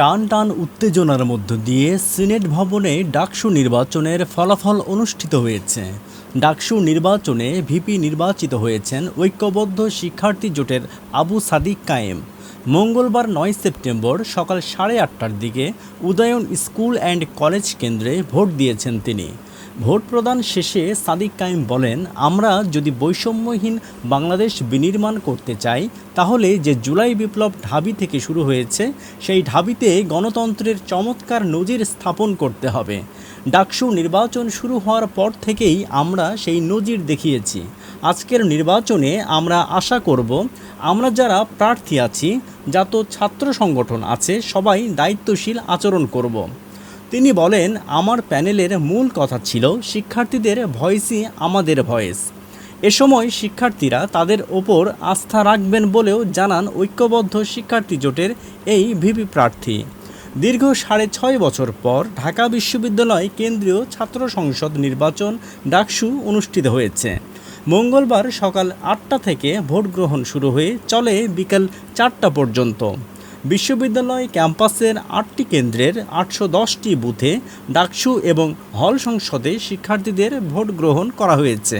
টান টান উত্তেজনার মধ্য দিয়ে সিনেট ভবনে ডাকসু নির্বাচনের ফলাফল অনুষ্ঠিত হয়েছে। ডাকসু নির্বাচনে ভিপি নির্বাচিত হয়েছেন ঐক্যবদ্ধ শিক্ষার্থী জোটের আবু সাদিক কায়েম। মঙ্গলবার নয় সেপ্টেম্বর সকাল সাড়ে আটটার দিকে উদয়ন স্কুল অ্যান্ড কলেজ কেন্দ্রে ভোট দিয়েছেন তিনি। ভোট প্রদান শেষে সাদিক কাইম বলেন, আমরা যদি বৈষম্যহীন বাংলাদেশ বিনির্মাণ করতে চাই, তাহলে যে জুলাই বিপ্লব ঢাবি থেকে শুরু হয়েছে, সেই ঢাবিতে গণতন্ত্রের চমৎকার নজির স্থাপন করতে হবে। ডাকসু নির্বাচন শুরু হওয়ার পর থেকেই আমরা সেই নজির দেখিয়েছি। আজকের নির্বাচনে আমরা আশা করব, আমরা যারা প্রার্থী আছি যত ছাত্র সংগঠন আছে, সবাই দায়িত্বশীল আচরণ করব। তিনি বলেন, আমার প্যানেলের মূল কথা ছিল শিক্ষার্থীদের ভয়েসই আমাদের ভয়েস। এ সময় শিক্ষার্থীরা তাদের ওপর আস্থা রাখবেন বলেও জানান ঐক্যবদ্ধ শিক্ষার্থী জোটের এই ভিপি প্রার্থী। দীর্ঘ সাড়ে ছয় বছর পর ঢাকা বিশ্ববিদ্যালয় কেন্দ্রীয় ছাত্র সংসদ নির্বাচন ডাকসু অনুষ্ঠিত হয়েছে। মঙ্গলবার সকাল আটটা থেকে ভোট গ্রহণ শুরু হয়ে চলে বিকেল চারটা পর্যন্ত। বিশ্ববিদ্যালয় ক্যাম্পাসের আটটি কেন্দ্রের আটশো দশটি বুথে ডাকসু এবং হল সংসদে শিক্ষার্থীদের ভোট গ্রহণ করা হয়েছে।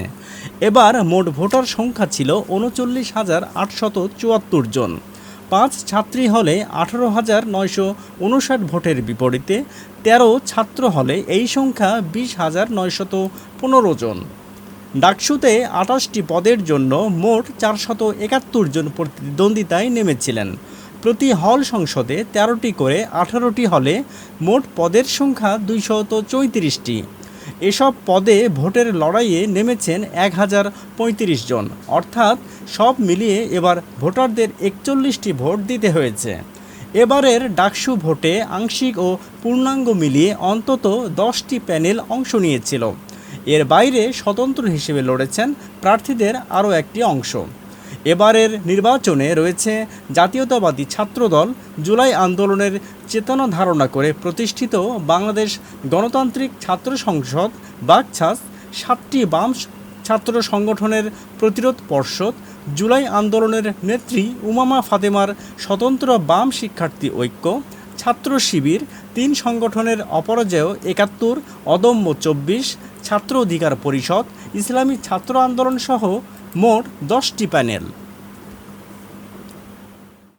এবার মোট ভোটার সংখ্যা ছিল উনচল্লিশ হাজার আটশত চুয়াত্তর জন। পাঁচ ছাত্রী হলে আঠারো হাজার নয়শো উনষাট ভোটের বিপরীতে, তেরো ছাত্র হলে এই সংখ্যা বিশ হাজার নয়শত পনেরো জন। ডাকসুতে আঠাশটি পদের জন্য মোট চারশত একাত্তর জন প্রতিদ্বন্দ্বিতায় নেমেছিলেন। প্রতি হল সংসদে তেরোটি করে আঠারোটি হলে মোট পদের সংখ্যা দুইশত চৌত্রিশটি। এসব পদে ভোটের লড়াইয়ে নেমেছেন এক হাজার পঁয়ত্রিশ জন। অর্থাৎ সব মিলিয়ে এবার ভোটারদের একচল্লিশটি ভোট দিতে হয়েছে। এবারের ডাকসু ভোটে আংশিক ও পূর্ণাঙ্গ মিলিয়ে অন্তত দশটি প্যানেল অংশ নিয়েছিল। এর বাইরে স্বতন্ত্র হিসেবে লড়েছেন প্রার্থীদের আরও একটি অংশ। এবারের নির্বাচনে রয়েছে জাতীয়তাবাদী ছাত্রদল জুলাই আন্দোলনের চেতনা ধারণা করে প্রতিষ্ঠিত বাংলাদেশ গণতান্ত্রিক ছাত্র সংসদ বাকছাস সাতটি বাম ছাত্র সংগঠনের প্রতিরোধ পর্ষদ, জুলাই আন্দোলনের নেত্রী উমামা ফাতেমার স্বতন্ত্র বাম শিক্ষার্থী ঐক্য, ছাত্র শিবির, তিন সংগঠনের অপরাজেয় একাত্তর, অদম্য চব্বিশ, ছাত্র অধিকার পরিষদ ইসলামী ছাত্র আন্দোলন সহ মোট দশটি প্যানেল।